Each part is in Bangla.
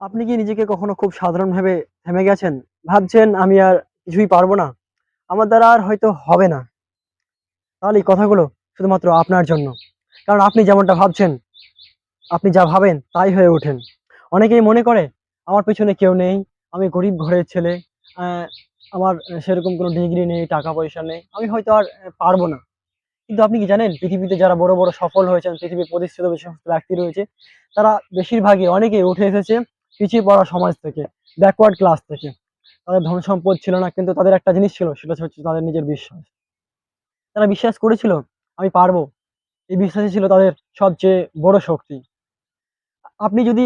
আপনি কি নিজেকে কখনো খুব সাধারণ ভেবে থেমে গেছেন? ভাবছেন, আমি আর কিছুই পারব না। আমার দ্বারা আর হয়তো হবে না। তাহলে এই কথাগুলো শুধুমাত্র আপনার জন্য। কারণ আপনি যেমনটা ভাবছেন, আপনি যা ভাবেন তাই হয়ে ওঠেন। অনেকেই মনে করে, আমার পেছনে কেউ নেই, আমি গরিব ঘরের ছেলে আমার সেরকম কোনো ডিগ্রি নেই, টাকা পয়সা নেই, আমি হয়তো আর পারব না। কিন্তু আপনি কি জানেন, পৃথিবীতে যারা বড় বড় সফল হয়েছেন, পৃথিবীর প্রতিষ্ঠিত যে সমস্ত ব্যক্তি রয়েছে, তারা বেশিরভাগই অনেকেই উঠে এসেছে পিছিয়ে পড়া সমাজ থেকে ব্যাকওয়ার্ড ক্লাস থেকে। তাদের ধন সম্পদ ছিল না, কিন্তু তাদের একটা জিনিস ছিল, সেটা হচ্ছে তাদের নিজের বিশ্বাস। তারা বিশ্বাস করেছিল, আমি পারব। এই বিশ্বাসই ছিল তাদের সবচেয়ে বড় শক্তি। আপনি যদি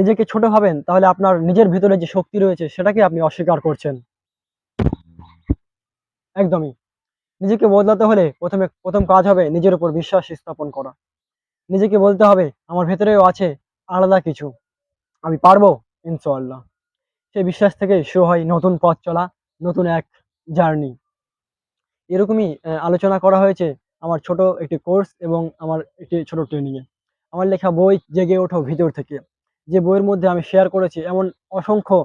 নিজেকে ছোট ভাবেন, তাহলে আপনার নিজের ভিতরে যে শক্তি রয়েছে, সেটাকে আপনি অস্বীকার করছেন। একদমই। নিজেকে বদলাতে হলে প্রথমে, প্রথম কাজ হবে নিজের উপর বিশ্বাস স্থাপন করা। নিজেকে বলতে হবে, আমার ভেতরেও আছে আলাদা কিছু। আমি পারব, ইনশাআল্লাহ। সেই বিশ্বাস থেকে শুরু হয় নতুন পথ চলা, নতুন এক জার্নি। এরকমই আলোচনা করা হয়েছে আমার ছোট একটি কোর্স এবং আমার একটি ছোট ট্রেনিংয়ে আমার লেখা বই জেগে ওঠো ভিতর থেকে। যে বইয়ের মধ্যে আমি শেয়ার করেছি এমন অসংখ্য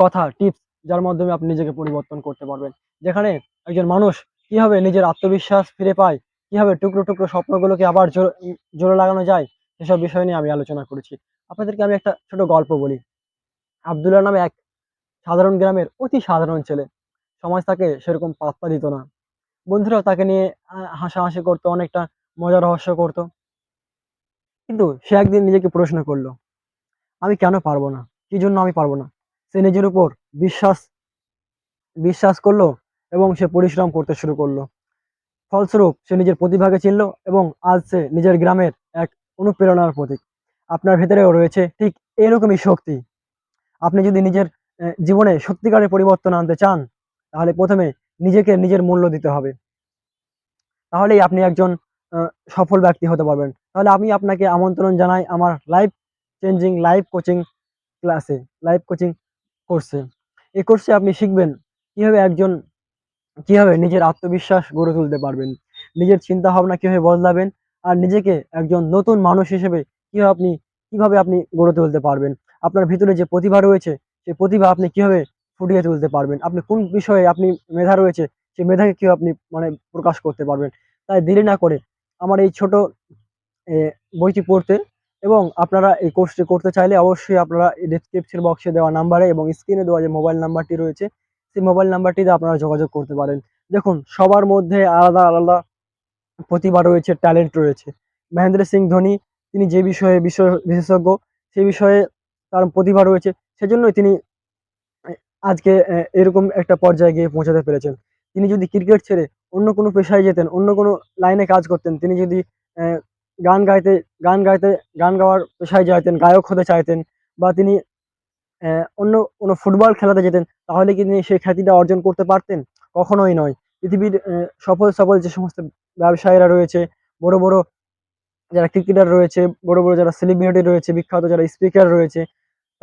কথা টিপস যার মাধ্যমে আপনি নিজেকে পরিবর্তন করতে পারবেন। যেখানে একজন মানুষ কীভাবে নিজের আত্মবিশ্বাস ফিরে পায়? কীভাবে টুকরো টুকরো স্বপ্নগুলোকে আবার জোর- লাগানো যায়? সেসব বিষয় নিয়ে আমি আলোচনা করেছি। আপনাদেরকে আমি একটা ছোট গল্প বলি। আব্দুল্লাহ নামে এক সাধারণ গ্রামের অতি সাধারণ ছেলে। সমাজ তাকে সেরকম পাত্তা দিত না। বন্ধুরাও তাকে নিয়ে হাসাহাসি করতো, অনেকটা মজা রহস্য করতো। কিন্তু সে একদিন নিজেকে প্রশ্ন করল, আমি কেন পারব না? কি জন্য আমি পারব না? সে নিজের উপর বিশ্বাস বিশ্বাস করল এবং সে পরিশ্রম করতে শুরু করল। ফলস্বরূপ সে নিজের প্রতিভাকে চিনল এবং আজ সে নিজের গ্রামের এক অনুপ্রেরণার প্রতীক। আপনার ভেতরেও রয়েছে ঠিক এরকমই শক্তি। আপনি যদি নিজের জীবনে সত্যিকারের পরিবর্তন আনতে চান, তাহলে প্রথমে নিজেকে নিজের মূল্য দিতে হবে। তাহলেই আপনি একজন সফল ব্যক্তি হতে পারবেন। তাহলে আমি আপনাকে আমন্ত্রণ জানাই আমার লাইফ চেঞ্জিং, লাইফ কোচিং ক্লাসে, লাইফ কোচিং কোর্সে। এই কোর্সে আপনি শিখবেন কীভাবে একজন কীভাবে নিজের আত্মবিশ্বাস গড়ে তুলতে পারবেন? নিজের চিন্তা ভাবনা কীভাবে বদলাবেন? আর নিজেকে একজন নতুন মানুষ হিসেবে কীভাবে আপনি কীভাবে আপনি গড়ে তুলতে পারবেন? আপনার ভিতরে যে প্রতিভা রয়েছে, সেই প্রতিভা আপনি কীভাবে ফুটিয়ে তুলতে পারবেন? আপনি কোন বিষয়ে আপনি মেধা রয়েছে, সেই মেধাকে কীভাবে আপনি মানে প্রকাশ করতে পারবেন? তাই দেরি না করে আমার এই ছোট বইটি পড়তে এবং আপনারা এই কোর্সটি করতে চাইলে অবশ্যই আপনারা ডেসক্রিপশন বক্সে দেওয়া নাম্বারে এবং স্ক্রিনে দেওয়া যে মোবাইল নাম্বারটি রয়েছে সেই মোবাইল নাম্বারটিতে আপনারা যোগাযোগ করতে পারেন। দেখুন, সবার মধ্যে আলাদা আলাদা প্রতিভা রয়েছে ট্যালেন্ট রয়েছে। মহেন্দ্র সিং ধোনি, তিনি যে বিষয়ে বিষয় বিশেষজ্ঞ, সেই বিষয়ে তার প্রতিভা রয়েছে। সেজন্যই তিনি আজকে এরকম একটা পর্যায়ে গিয়ে পৌঁছাতে পেরেছেন। তিনি যদি ক্রিকেট ছেড়ে অন্য কোনো পেশায় যেতেন, অন্য কোনো লাইনে কাজ করতেন, তিনি যদি গান গাইতে গান গাইতে, গান গাওয়ার পেশায় যাইতেন, গায়ক হতে চাইতেন, বা তিনি অন্য কোনো ফুটবল খেলাতে যেতেন, তাহলে কি তিনি সেই খ্যাতিটা অর্জন করতে পারতেন? কখনোই নয়। পৃথিবীর সফল সফল যে সমস্ত ব্যবসায়ীরা রয়েছে, বড় বড় যারা ক্রিকেটার রয়েছে, বড় বড় যারা সেলিব্রিটি রয়েছে, বিখ্যাত যারা স্পিকার রয়েছে,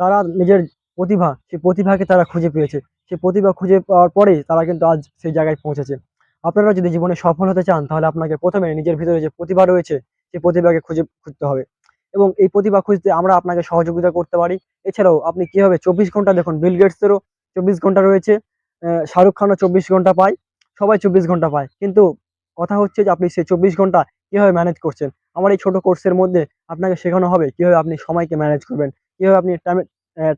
তারা নিজের প্রতিভা, সেই প্রতিভাকে তারা খুঁজে পেয়েছে। সেই প্রতিভা খুঁজে পাওয়ার পরেই তারা কিন্তু আজ সেই জায়গায় পৌঁছেছে। আপনারা যদি জীবনে সফল হতে চান, তাহলে আপনাকে প্রথমে নিজের ভিতরে যে প্রতিভা রয়েছে, সেই প্রতিভাকে খুঁজে খুঁজতে হবে। এবং এই প্রতিভা খুঁজতে আমরা আপনাকে সহযোগিতা করতে পারি। এছাড়াও আপনি কীভাবে চব্বিশ ঘণ্টা দেখুন বিল গেটসেরও চব্বিশ ঘণ্টা রয়েছে শাহরুখ খানও চব্বিশ ঘণ্টা পায়, সবাই চব্বিশ ঘণ্টা পায়। কিন্তু কথা হচ্ছে যে আপনি সেই চব্বিশ ঘণ্টা কীভাবে ম্যানেজ করছেন? আমার এই ছোট কোর্সের মধ্যে আপনাকে শেখানো হবে কীভাবে আপনি সময়কে ম্যানেজ করবেন, কীভাবে আপনি টাইম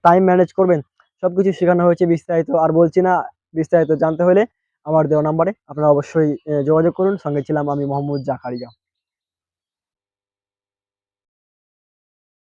টাইম ম্যানেজ করবেন সব কিছু শেখানো হয়েছে বিস্তারিত, আর বলছি না, বিস্তারিত জানতে হলে আমার দেওয়া নাম্বারে আপনারা অবশ্যই যোগাযোগ করুন। সঙ্গে ছিলাম আমি মোহাম্মদ জাকারিয়া।